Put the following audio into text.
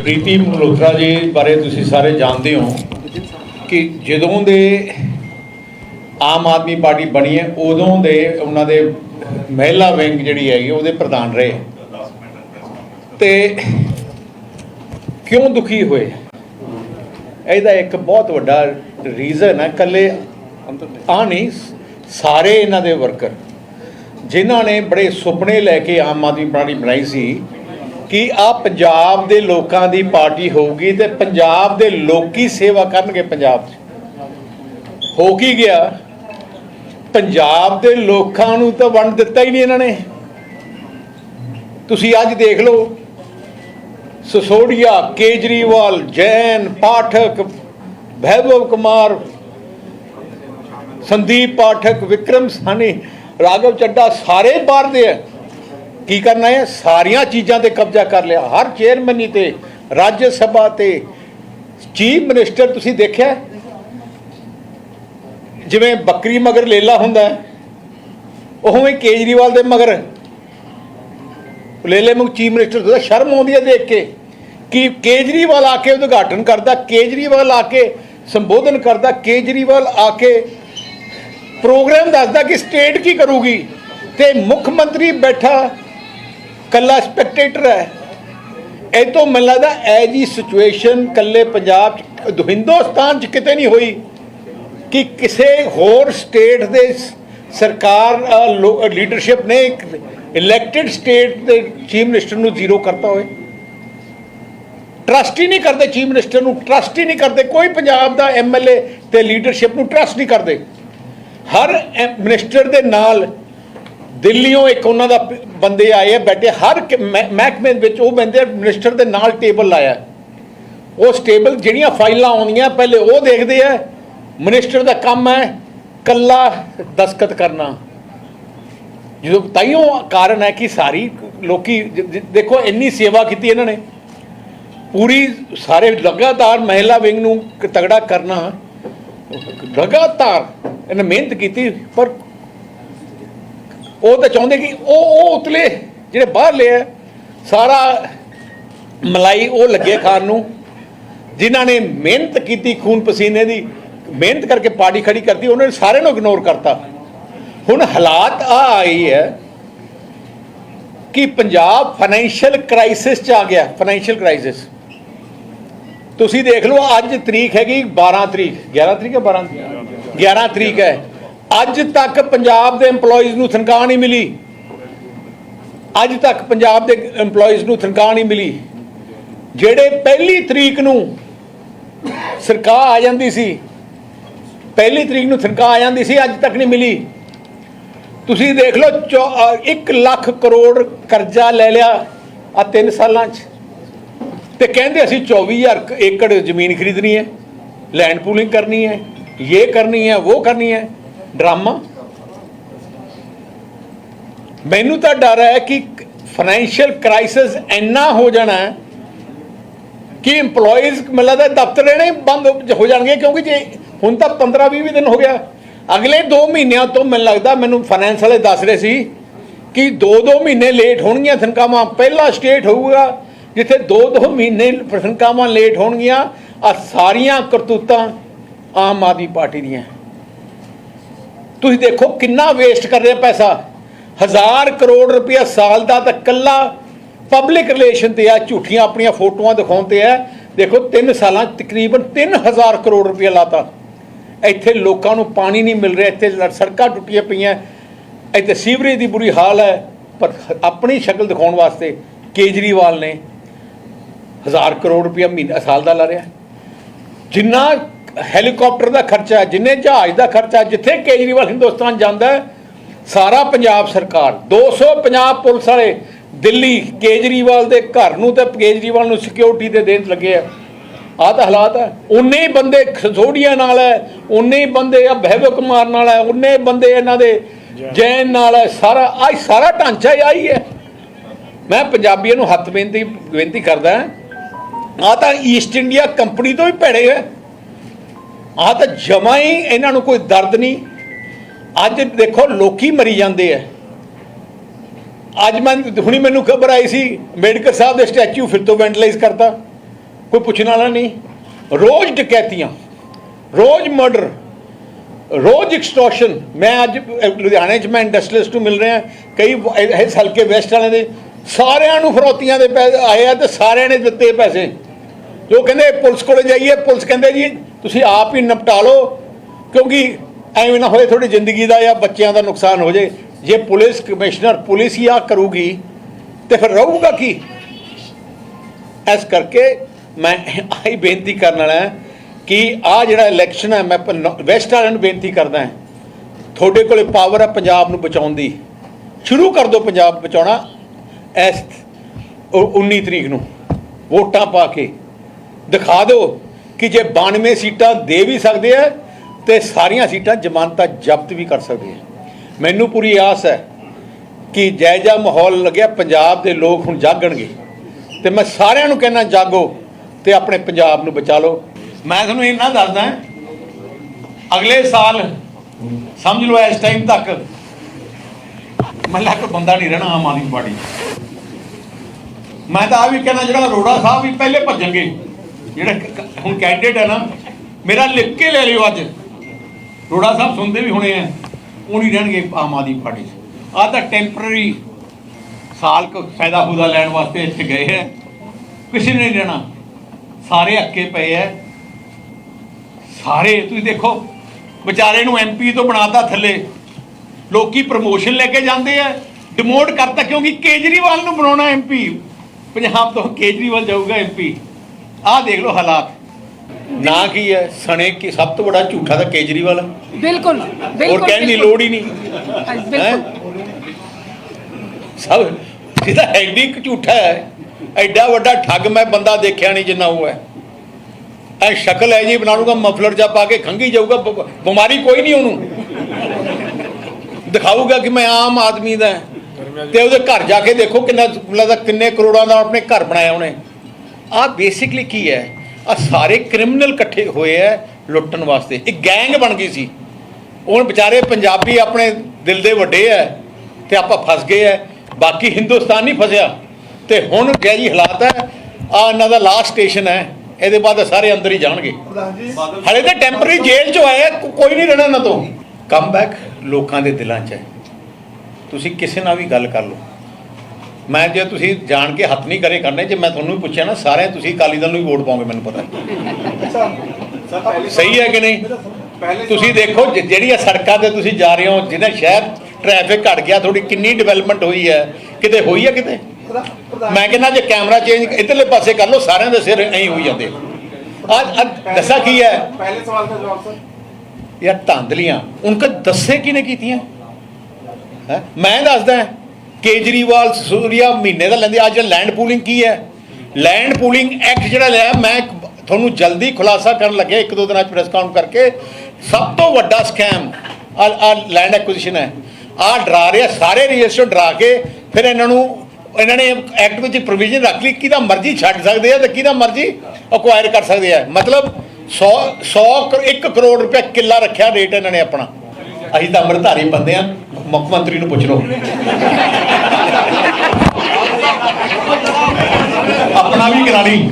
ਪ੍ਰੀਤੀ ਮਲਹੋਤਰਾ ਜੀ ਬਾਰੇ ਤੁਸੀਂ ਸਾਰੇ ਜਾਣਦੇ ਹੋ ਕਿ ਜਦੋਂ ਦੇ ਆਮ ਆਦਮੀ ਪਾਰਟੀ ਬਣੀ ਹੈ, ਉਦੋਂ ਦੇ ਉਹਨਾਂ ਦੇ ਮਹਿਲਾ ਵਿੰਗ ਜਿਹੜੀ ਹੈਗੀ, ਉਹਦੇ ਪ੍ਰਧਾਨ ਰਹੇ। ਤੇ ਕਿਉਂ ਦੁਖੀ ਹੋਏ? ਇਹਦਾ ਇੱਕ ਬਹੁਤ ਵੱਡਾ ਰੀਜ਼ਨ ਹੈ ਕੱਲੇ ਆ ਨਹੀਂ, ਸਾਰੇ ਇਹਨਾਂ ਦੇ ਵਰਕਰ ਜਿਨ੍ਹਾਂ ਨੇ ਬੜੇ ਸੁਪਨੇ ਲੈ ਕੇ ਆਮ ਆਦਮੀ ਪਾਰਟੀ ਬਣਾਈ ਸੀ। ਕਿ ਆ ਪੰਜਾਬ ਦੇ ਲੋਕਾਂ ਦੀ ਪਾਰਟੀ ਹੋਊਗੀ ਤੇ ਪੰਜਾਬ ਦੇ ਲੋਕੀ ਸੇਵਾ ਕਰਨਗੇ ਪੰਜਾਬ 'ਚ। ਹੋ ਕੀ ਗਿਆ? ਪੰਜਾਬ ਦੇ ਲੋਕਾਂ ਨੂੰ ਤਾਂ ਵੰਡ ਦਿੱਤਾ ਹੀ ਨਹੀਂ ਇਹਨਾਂ ਨੇ। ਤੁਸੀਂ ਅੱਜ ਦੇਖ ਲਓ, ਸਸੋੜੀਆ, ਕੇਜਰੀਵਾਲ, ਜੈਨ, ਪਾਠਕ, ਵੈਭਵ ਕੁਮਾਰ, ਸੰਦੀਪ ਪਾਠਕ, ਵਿਕਰਮ ਸਾਨੀ ਰਾਘਵ ਚੱਡਾ ਸਾਰੇ ਬਾਹਰ ਦੇ ਆ। ਕੀ ਕਰਨਾ ਹੈ? ਸਾਰੀਆਂ ਚੀਜ਼ਾਂ ਤੇ ਕਬਜ਼ਾ ਕਰ ਲਿਆ। ਹਰ ਚੇਅਰਮੈਨੀ ਤੇ ਰਾਜ ਸਭਾ ਤੇ ਚੀਫ ਮਿਨਿਸਟਰ ਤੁਸੀਂ ਦੇਖਿਆ? ਜਿਵੇਂ ਬੱਕਰੀ ਮਗਰ ਲੇਲਾ ਹੁੰਦਾ ਹੈ ਉਵੇਂ ਕੇਜਰੀਵਾਲ ਦੇ ਮਗਰ। ਲੇਲੇ ਨੂੰ ਚੀਫ ਮਿਨਿਸਟਰ ਦਾ ਸ਼ਰਮ ਆਉਂਦੀ ਹੈ ਦੇਖ ਕੇ ਕਿ ਕੇਜਰੀਵਾਲ ਆ ਕੇ ਉਦਘਾਟਨ ਕਰਦਾ, ਕੇਜਰੀਵਾਲ ਆ ਕੇ ਸੰਬੋਧਨ ਕਰਦਾ, ਕੇਜਰੀਵਾਲ ਆ ਕੇ ਪ੍ਰੋਗਰਾਮ ਦੱਸਦਾ ਕਿ ਸਟੇਟ ਕੀ ਕਰੂਗੀ। ਤੇ ਮੁੱਖ ਮੰਤਰੀ ਬੈਠਾ ਕੱਲਾ ਸਪੈਕਟੇਟਰ ਹੈ। ਇਹ ਤੋਂ ਮੈਨੂੰ ਲੱਗਦਾ ਐ ਜੀ ਸਿਚੁਏਸ਼ਨ ਕੱਲੇ ਪੰਜਾਬ ਚ, ਹਿੰਦੁਸਤਾਨ ਚ ਕਿਤੇ ਨਹੀਂ ਹੋਈ ਕਿ ਕਿਸੇ ਹੋਰ ਸਟੇਟ ਦੇ ਸਰਕਾਰ ਲੀਡਰਸ਼ਿਪ ਨੇ ਇਲੈਕਟਿਡ ਸਟੇਟ ਦੇ ਚੀਫ ਮਿਨਿਸਟਰ ਨੂੰ ਜ਼ੀਰੋ ਕਰਤਾ ਹੋਵੇ। ਟਰਸਟ ਹੀ ਨਹੀਂ ਕਰਦੇ ਚੀਫ ਮਿਨਿਸਟਰ ਨੂੰ ਟਰਸਟ ਹੀ ਨਹੀਂ ਕਰਦੇ। ਕੋਈ ਪੰਜਾਬ ਦਾ ਐਮਐਲਏ ਤੇ ਲੀਡਰਸ਼ਿਪ ਨੂੰ ਟਰਸਟ ਨਹੀਂ ਕਰਦੇ। ਹਰ ਮਿਨਿਸਟਰ ਦੇ ਨਾਲ ਦਿੱਲੀੋਂ ਇੱਕ ਉਹਨਾਂ ਦਾ ਬੰਦੇ ਆਏ ਆ, ਬੈਠੇ, ਹਰ ਮਹਿਕਮੇ ਵਿੱਚ ਉਹ ਬੰਦੇ ਮਿਨਿਸਟਰ ਦੇ ਨਾਲ ਟੇਬਲ ਲਾਇਆ। ਉਸ ਟੇਬਲ ਜਿਹੜੀਆਂ ਫਾਈਲਾਂ ਆਉਂਦੀਆਂ, ਪਹਿਲੇ ਉਹ ਦੇਖਦੇ ਆ, ਮਿਨਿਸਟਰ ਦਾ ਕੰਮ ਹੈ ਕੱਲਾ ਦਸਖਤ ਕਰਨਾ। ਜਦੋਂ ਤਾਈਓ ਕਾਰਨ ਹੈ ਕਿ ਸਾਰੀ ਲੋਕੀ ਦੇਖੋ, ਇੰਨੀ ਸੇਵਾ ਕੀਤੀ ਇਹਨਾਂ ਨੇ। ਪੂਰੀ ਸਾਰੇ ਲਗਾਤਾਰ ਮਹਿਲਾ ਵਿੰਗ ਨੂੰ ਤਗੜਾ ਕਰਨਾ। ਲਗਾਤਾਰ ਇਹਨੇ ਮਿਹਨਤ ਕੀਤੀ, ਪਰ ਉਹ ਤਾਂ ਚਾਹੁੰਦੇ ਕਿ ਉਹ ਉਹ ਉਤਲੇ ਜਿਹੜੇ ਬਾਹਰ ਲਿਆ ਸਾਰਾ ਮਲਾਈ ਉਹ ਲੱਗੇ ਖਾਣ ਨੂੰ, ਜਿਨ੍ਹਾਂ ਨੇ ਮਿਹਨਤ ਕੀਤੀ ਖੂਨ ਪਸੀਨੇ ਦੀ, ਮਿਹਨਤ ਕਰਕੇ ਪਾਰਟੀ ਖੜੀ ਕਰਤੀ, ਉਹਨਾਂ ਨੇ ਸਾਰਿਆਂ ਨੂੰ ਇਗਨੋਰ ਕਰਤਾ। ਹੁਣ ਹਾਲਾਤ ਆ ਆਈ ਹੈ ਕਿ ਪੰਜਾਬ ਫਾਈਨੈਂਸ਼ੀਅਲ ਕ੍ਰਾਈਸਿਸ ਚ ਆ ਗਿਆ ਫਾਈਨੈਂਸ਼ੀਅਲ ਕ੍ਰਾਈਸਿਸ ਤੁਸੀਂ ਦੇਖ ਲਓ, ਅੱਜ ਤਰੀਕ ਹੈਗੀ 12 ਤਰੀਕ 11 ਤਰੀਕ ਹੈ 12 11 ਤਰੀਕ ਹੈ। ਅੱਜ ਤੱਕ ਪੰਜਾਬ ਦੇ EMPLOYEES ਨੂੰ ਤਨਖਾਹ ਨਹੀਂ ਮਿਲੀ। ਅੱਜ ਤੱਕ ਪੰਜਾਬ ਦੇ EMPLOYEES ਨੂੰ ਤਨਖਾਹ ਨਹੀਂ ਮਿਲੀ। ਜਿਹੜੇ ਪਹਿਲੀ ਤਰੀਕ ਨੂੰ ਸਰਕਾਰ ਆ ਜਾਂਦੀ ਸੀ, ਪਹਿਲੀ ਤਰੀਕ ਨੂੰ ਤਨਖਾਹ ਆ ਜਾਂਦੀ ਸੀ, ਅੱਜ ਤੱਕ ਨਹੀਂ ਮਿਲੀ। ਤੁਸੀਂ ਦੇਖ ਲਓ 1 ਲੱਖ ਕਰੋੜ ਕਰਜ਼ਾ ਲੈ ਲਿਆ ਆ 3 ਸਾਲਾਂ 'ਚ। ਤੇ ਕਹਿੰਦੇ ਅਸੀਂ 24000 ਏਕੜ ਜ਼ਮੀਨ ਖਰੀਦਣੀ ਹੈ ਲੈਂਡ ਪੂਲਿੰਗ ਕਰਨੀ ਹੈ ਇਹ ਕਰਨੀ ਹੈ ਉਹ ਕਰਨੀ ਹੈ। ਡਰਾਮਾ। ਮੈਨੂੰ ਤਾਂ ਡਰ ਹੈ ਕਿ ਫਾਈਨੈਂਸ਼ੀਅਲ ਕ੍ਰਾਈਸਿਸ ਇੰਨਾ ਹੋ ਜਾਣਾ ਕਿ EMPLOYEES ਮੈਨੂੰ ਲੱਗਦਾ ਦਫ਼ਤਰ ਰਹਿਣੇ ਬੰਦ ਹੋ ਜਾਣਗੇ, ਕਿਉਂਕਿ ਜੇ ਹੁਣ ਤਾਂ 15 20 ਦਿਨ ਹੋ ਗਿਆ। ਅਗਲੇ 2 ਮਹੀਨਿਆਂ ਤੋਂ ਮੈਨੂੰ ਲੱਗਦਾ, ਮੈਨੂੰ ਫਾਈਨੈਂਸ ਵਾਲੇ ਦੱਸ ਰਹੇ ਸੀ ਕਿ 2-2 ਮਹੀਨੇ ਲੇਟ ਹੋਣਗੀਆਂ ਤਨਖਾਹਾਂ। ਪਹਿਲਾ ਸਟੇਟ ਹੋਊਗਾ, ਜਿੱਥੇ 2-2 ਮਹੀਨੇ ਤਨਖਾਹਾਂ ਲੇਟ ਹੋਣਗੀਆਂ। ਆ ਸਾਰੀਆਂ ਕਰਤੂਤਾਂ ਆਮ ਆਦਮੀ ਪਾਰਟੀ ਦੀਆਂ। ਤੁਸੀਂ ਦੇਖੋ ਕਿੰਨਾ ਵੇਸਟ ਕਰ ਰਿਹਾ ਪੈਸਾ। ਹਜ਼ਾਰ ਕਰੋੜ ਰੁਪਇਆ ਸਾਲ ਦਾ ਤਾਂ ਕੱਲਾ ਪਬਲਿਕ ਰਿਲੇਸ਼ਨ ਤੇ ਆ, ਝੂਠੀਆਂ ਆਪਣੀਆਂ ਫੋਟੋਆਂ ਦਿਖਾਉਣ ਤੇ ਆ। ਦੇਖੋ 3 ਸਾਲਾਂ 'ਚ ਤਕਰੀਬਨ 3000 ਕਰੋੜ ਰੁਪਇਆ ਲਾਤਾ। ਇੱਥੇ ਲੋਕਾਂ ਨੂੰ ਪਾਣੀ ਨਹੀਂ ਮਿਲ ਰਿਹਾ, ਇੱਥੇ ਸੜਕਾਂ ਟੁੱਟੀਆਂ ਪਈਆਂ। ਇੱਥੇ ਸੀਵਰੇਜ ਦੀ ਬੁਰੀ ਹਾਲ ਹੈ, ਪਰ ਆਪਣੀ ਸ਼ਕਲ ਦਿਖਾਉਣ ਵਾਸਤੇ ਕੇਜਰੀਵਾਲ ਨੇ ਹਜ਼ਾਰ ਕਰੋੜ ਰੁਪਇਆ ਮਹੀਨਾ, ਸਾਲ ਦਾ ਲਾ ਰਿਹਾ। ਜਿੰਨਾ ਹੈਲੀਕਾਪਟਰ ਦਾ ਖਰਚਾ, ਜਿੰਨੇ ਜਹਾਜ਼ ਦਾ ਖਰਚਾ, ਜਿੱਥੇ ਕੇਜਰੀਵਾਲ ਹਿੰਦੁਸਤਾਨ ਜਾਂਦਾ ਸਾਰਾ ਪੰਜਾਬ ਸਰਕਾਰ 250 ਪੁਲਿਸ ਵਾਲੇ ਦਿੱਲੀ ਕੇਜਰੀਵਾਲ ਦੇ ਘਰ ਨੂੰ ਤੇ ਕੇਜਰੀਵਾਲ ਨੂੰ ਸਿਕਿਉਰਿਟੀ ਦੇ ਦੇਣ ਲੱਗੇ ਆ। ਆਹ ਤਾਂ ਹਾਲਾਤ ਹੈ ਉਨੇ ਹੀ ਬੰਦੇ ਖਸੋੜੀਆਂ ਨਾਲ ਹੈ, ਉਨੇ ਹੀ ਬੰਦੇ ਆ ਬਹਿਬੋ ਕੁਮਾਰ ਨਾਲ ਹੈ, ਉਨੇ ਬੰਦੇ ਇਹਨਾਂ ਦੇ ਜੈਨ ਨਾਲ ਹੈ, ਸਾਰਾ, ਆਹ ਸਾਰਾ ਢਾਂਚਾ ਹੀ ਆਈ ਹੈ। ਮੈਂ ਪੰਜਾਬੀਆਂ ਨੂੰ ਹੱਥ ਬੇਨਤੀ ਬੇਨਤੀ ਕਰਦਾ ਆ ਤਾਂ ਈਸਟ ਇੰਡੀਆ ਕੰਪਨੀ ਤੋਂ ਵੀ ਭੈੜੇ ਹੈ ਆ ਤਾਂ ਜਮਾ ਹੀ ਇਹਨਾਂ ਨੂੰ ਕੋਈ ਦਰਦ ਨਹੀਂ। ਅੱਜ ਦੇਖੋ ਲੋਕੀ ਮਰੀ ਜਾਂਦੇ ਆ। ਅੱਜ ਮੈਂ, ਹੁਣੀ ਮੈਨੂੰ ਖਬਰ ਆਈ ਸੀ ਅੰਬੇਡਕਰ ਸਾਹਿਬ ਦੇ ਸਟੈਚੂ ਫਿਰ ਤੋਂ ਵੈਂਟਲਾਈਜ਼ ਕਰਤਾ। ਕੋਈ ਪੁੱਛਣ ਵਾਲਾ ਨਹੀਂ। ਰੋਜ਼ ਡਕੈਤੀਆਂ, ਰੋਜ਼ ਮਰਡਰ ਰੋਜ਼ ਐਕਸਟੋਰਸ਼ਨ ਮੈਂ ਅੱਜ ਲੁਧਿਆਣੇ 'ਚ ਮੈਂ ਇੰਡਸਟਰੀਅਲਿਸਟ ਨੂੰ ਮਿਲ ਰਿਹਾ। ਕਈ ਇਸ ਹਲਕੇ ਵੈਸਟ ਵਾਲਿਆਂ ਦੇ ਸਾਰਿਆਂ ਨੂੰ ਫਰੋਤੀਆਂ ਦੇ ਪੈਸੇ ਆਏ ਆ ਤੇ ਸਾਰਿਆਂ ਨੇ ਦਿੱਤੇ ਪੈਸੇ। ਜੋ ਕਹਿੰਦੇ ਪੁਲਿਸ ਕੋਲੇ ਜਾਈਏ, ਪੁਲਿਸ ਕਹਿੰਦੇ ਜੀ, ਤੁਸੀਂ ਆਪ ਹੀ ਨਿਪਟਾ ਲਓ, ਕਿਉਂਕਿ ਐਵੇਂ ਨਾ ਹੋਏ ਤੁਹਾਡੀ ਜ਼ਿੰਦਗੀ ਦਾ ਜਾਂ ਬੱਚਿਆਂ ਦਾ ਨੁਕਸਾਨ ਹੋ ਜੇ ਜੇ ਪੁਲਿਸ ਕਮਿਸ਼ਨਰ ਪੁਲਿਸ ਹੀ ਆ ਕਰੂਗੀ, ਤੇ ਫਿਰ ਰਹੂਗਾ ਕੀ? ਇਸ ਕਰਕੇ ਮੈਂ ਆਹੀ ਬੇਨਤੀ ਕਰਨ ਵਾਲਾ ਕਿ ਆ ਜਿਹੜਾ ਇਲੈਕਸ਼ਨ ਹੈ, ਮੈਂ ਵੈਸਟ ਵਾਲਿਆਂ ਨੂੰ ਬੇਨਤੀ ਕਰਦਾ ਹਾਂ। ਤੁਹਾਡੇ ਕੋਲੇ ਪਾਵਰ ਹੈ ਪੰਜਾਬ ਨੂੰ ਬਚਾਉਣ ਦੀ। ਸ਼ੁਰੂ ਕਰ ਦਿਓ ਪੰਜਾਬ ਬਚਾਉਣਾ ਇਸ ਉ- 19 ਤਰੀਕ ਨੂੰ, ਵੋਟਾਂ ਪਾ ਕੇ। ਦਿਖਾ ਦਿਓ ਕਿ ਜੇ 92 ਸੀਟਾਂ ਦੇ ਵੀ ਸਕਦੇ ਆ ਤੇ ਸਾਰੀਆਂ ਸੀਟਾਂ ਜ਼ਮਾਨਤਾਂ ਜ਼ਬਤ ਵੀ ਕਰ ਸਕਦੇ ਆ। ਮੈਨੂੰ ਪੂਰੀ ਆਸ ਹੈ ਕਿ ਜਾਇਜਾ ਮਾਹੌਲ ਲੱਗਿਆ, ਪੰਜਾਬ ਦੇ ਲੋਕ ਹੁਣ ਜਾਗਣਗੇ। ਤੇ ਮੈਂ ਸਾਰਿਆਂ ਨੂੰ ਕਹਿਣਾ ਜਾਗੋ ਤੇ ਆਪਣੇ ਪੰਜਾਬ ਨੂੰ ਬਚਾ ਲਓ। ਮੈਂ ਤੁਹਾਨੂੰ ਇੰਨਾ ਦੱਸਦਾ ਅਗਲੇ ਸਾਲ ਸਮਝ ਲਓ ਇਸ ਟਾਈਮ ਤੱਕ ਮੱਲਾ ਕੋਈ ਬੰਦਾ ਨਹੀਂ ਰਹਿਣਾ ਆਮ ਆਦਮੀ ਪਾਰਟੀ ਮੈਂ ਤਾਂ ਆ ਵੀ ਕਹਿਣਾ ਜਿਹੜਾ ਅਰੋੜਾ ਸਾਹਿਬ ਵੀ ਪਹਿਲੇ ਭੱਜਣਗੇ। ਜਿਹੜਾ ਹੁਣ ਕੈਂਡੀਡੇਟ ਹੈ ਨਾ, ਮੇਰਾ ਲਿਖ ਕੇ ਲੈ ਲਿਓ ਅੱਜ। ਅਰੋੜਾ ਸਾਹਿਬ ਸੁਣਦੇ ਵੀ ਹੋਣੇ ਆ। ਉਹ ਨਹੀਂ ਰਹਿਣਗੇ ਆਮ ਆਦਮੀ ਪਾਰਟੀ 'ਚ। ਆ ਤਾਂ ਟੈਂਪਰਰੀ ਸਾਲ ਕੁ ਫਾਇਦਾ ਫੂਦਾ ਲੈਣ ਵਾਸਤੇ ਇੱਥੇ ਗਏ ਹੈ। ਕਿਸੇ ਨੇ ਨਹੀਂ ਰਹਿਣਾ। ਸਾਰੇ ਅੱਕੇ ਪਏ ਐ ਸਾਰੇ, ਤੁਸੀਂ ਦੇਖੋ, ਵਿਚਾਰੇ ਨੂੰ ਐਮਪੀ ਤੋਂ ਬਣਾਤਾ ਥੱਲੇ। ਲੋਕੀ ਪ੍ਰਮੋਸ਼ਨ ਲੈ ਕੇ ਜਾਂਦੇ ਆ। ਡਿਮੋਟ ਕਰਤਾ ਕਿਉਂਕਿ ਕੇਜਰੀਵਾਲ ਨੂੰ ਬਣਾਉਣਾ ਐਮਪੀ ਪੰਜਾਬ ਤੋਂ ਕੇਜਰੀਵਾਲ ਜਾਊਗਾ ਐਮਪੀ ਆਹ ਦੇਖ ਲਓ ਹਾਲਾਤ। ਨਾ ਕੀ ਹੈ ਸਣੇ ਕਿ ਸਭ ਤੋਂ ਵੱਡਾ ਝੂਠਾ ਤਾਂ ਕੇਜਰੀਵਾਲ ਹੈ। ਬਿਲਕੁਲ ਹੋਰ ਬਿਲਕੁਲ ਕਹਿਣ ਦੀ ਬਿਲਕੁਲ। ਲੋੜ ਹੀ ਨਹੀਂ। ਹਾਂਜੀ? ਬਿਲਕੁਲ। ਸਭ ਜਿਹਦਾ ਐਡੀ ਕੁ ਝੂਠਾ ਹੈ ਐਡਾ ਵੱਡਾ ਠੱਗ ਮੈਂ ਬੰਦਾ ਦੇਖਿਆ ਨਹੀਂ ਜਿੰਨਾ ਉਹ ਹੈ। ਐ ਸ਼ਕਲ ਹੈ ਜੀ ਬਣਾ ਲੂਗਾ ਮਫਲਰ ਜਾ ਪਾ ਕੇ ਖੰਗੀ ਜਾਊਗਾ ਬ- ਬਿਮਾਰੀ ਕੋਈ ਨਹੀਂ ਉਹਨੂੰ। ਦਿਖਾਊਗਾ ਕਿ ਮੈਂ ਆਮ ਆਦਮੀ ਦਾ ਹਾਂ। ਤੇ ਉਹਦੇ ਘਰ ਜਾ ਕੇ ਦੇਖੋ ਕਿੰਨਾ ਲੱਗਦਾ ਕਿੰਨੇ ਕਰੋੜਾਂ ਦਾ ਆਪਣੇ ਘਰ ਬਣਾਇਆ ਉਹਨੇ। ਆਹ ਬੇਸਿਕਲੀ ਕੀ ਹੈ? ਆ ਸਾਰੇ ਕ੍ਰਿਮੀਨਲ ਇਕੱਠੇ ਹੋਏ ਐ ਲੁੱਟਣ ਵਾਸਤੇ। ਇੱਕ ਗੈਂਗ ਬਣ ਗਈ ਸੀ। ਹੁਣ ਵਿਚਾਰੇ ਪੰਜਾਬੀ ਆਪਣੇ ਦਿਲ ਦੇ ਵੱਡੇ ਐ ਤੇ ਆਪਾਂ ਫਸ ਗਏ ਐ ਬਾਕੀ ਹਿੰਦੁਸਤਾਨ ਨਹੀਂ ਫਸਿਆ। ਤੇ ਹੁਣ ਜਿਹੇ ਜੀ ਹਾਲਾਤ ਹੈ? ਆ ਇਹਨਾਂ ਦਾ ਲਾਸਟ ਸਟੇਸ਼ਨ ਹੈ। ਇਹਦੇ ਬਾਅਦ ਸਾਰੇ ਅੰਦਰ ਹੀ ਜਾਣਗੇ। ਹਲੇ ਤਾਂ ਟੈਂਪਰੇਰੀ ਜੇਲ੍ਹ ਚੋਂ ਆਇਆ ਕੋਈ ਨਹੀਂ ਰਹਿਣਾ ਇਹਨਾਂ ਤੋਂ। ਕਮ ਬੈਕ ਲੋਕਾਂ ਦੇ ਦਿਲਾਂ 'ਚ ਹੈ। ਤੁਸੀਂ ਕਿਸੇ ਨਾਲ ਵੀ ਗੱਲ ਕਰ ਲਓ। ਮੈਂ ਜੇ ਤੁਸੀਂ ਜਾਣ ਕੇ ਹੱਥ ਨਹੀਂ ਕਰੇ ਕਰਨੇ ਜੇ ਮੈਂ ਤੁਹਾਨੂੰ ਪੁੱਛਿਆ ਨਾ ਸਾਰੇ ਤੁਸੀਂ ਅਕਾਲੀ ਦਲ ਨੂੰ ਹੀ ਵੋਟ ਪਾਓਗੇ ਮੈਨੂੰ ਪਤਾ ਸਹੀ ਹੈ ਕਿ ਨਹੀਂ? ਤੁਸੀਂ ਦੇਖੋ ਜਿਹੜੀ ਸੜਕਾਂ ਤੇ ਤੁਸੀਂ ਜਾ ਰਹੇ ਹੋ ਜਿਹਨੇ ਸ਼ਹਿਰ ਟ੍ਰੈਫਿਕ ਘਟ ਗਿਆ ਥੋੜੀ ਕਿੰਨੀ ਡਿਵੈਲਪਮੈਂਟ ਹੋਈ ਹੈ? ਕਿਤੇ ਹੋਈ ਹੈ ਕਿਤੇ? ਮੈਂ ਕਹਿੰਦਾ ਜੇ ਕੈਮਰਾ ਚੇਂਜ ਇਧਰਲੇ ਪਾਸੇ ਕਰ ਲਓ ਸਾਰਿਆਂ ਦੇ ਸਿਰ ਐਂ ਹੋਈ ਜਾਂਦੇ। ਅੱਜ ਅੱਜ ਦੱਸਾ ਕੀ ਹੈ? ਪਹਿਲੇ ਸਵਾਲ ਦਾ ਜਵਾਬ ਸਰ। ਯਾਰ ਧੰਦਲੀਆਂ ਉਹਨਾਂ ਕੋ ਦੱਸੇ ਕਿਨੇ ਕੀਤੀਆਂ? ਮੈਂ ਦੱਸਦਾ। ਕੇਜਰੀਵਾਲ ਸੂਰੀਆ ਮਹੀਨੇ ਦਾ ਲੈਂਦੇ, ਅੱਜ ਲੈਂਡ ਪੂਲਿੰਗ ਕੀ ਹੈ? ਲੈਂਡ ਪੂਲਿੰਗ ਐਕਟ ਜਿਹੜਾ ਲਿਆ, ਮੈਂ ਤੁਹਾਨੂੰ ਜਲਦੀ ਖੁਲਾਸਾ ਕਰਨ ਲੱਗਿਆ, ਇੱਕ ਦੋ ਦਿਨਾਂ ਚ ਪ੍ਰੈਸ ਕਾਊਂਟ ਕਰਕੇ। ਸਭ ਤੋਂ ਵੱਡਾ ਸਕੈਮ ਆ ਆ ਲੈਂਡ ਐਕੁਜੀਸ਼ਨ ਹੈ। ਆ ਡਰਾ ਰਿਹਾ, ਸਾਰੇ ਰਜਿਸਟਰ ਡਰਾ ਕੇ, ਫਿਰ ਇਹਨਾਂ ਨੂੰ, ਇਹਨਾਂ ਨੇ ਐਕਟ ਵਿੱਚ ਪ੍ਰੋਵੀਜ਼ਨ ਰੱਖ ਲਈ, ਕਿਹਦਾ ਮਰਜ਼ੀ ਛੱਡ ਸਕਦੇ ਆ ਤੇ ਕਿਹਦਾ ਮਰਜ਼ੀ ਅਕਵਾਇਰ ਕਰ ਸਕਦੇ ਆ। ਮਤਲਬ 100 100 1 ਕਰੋੜ ਰੁਪਏ ਕਿੱਲਾ ਰੱਖਿਆ ਰੇਟ ਇਹਨਾਂ ਨੇ ਆਪਣਾ। ਅਸੀਂ ਤਾਂ ਅੰਮ੍ਰਿਤਧਾਰੀ ਬੰਦੇ ਆ, ਮੁੱਖ ਮੰਤਰੀ ਨੂੰ ਪੁੱਛ ਲਓ। ਆਪਣਾ ਵੀ ਕਰਾ ਲਈ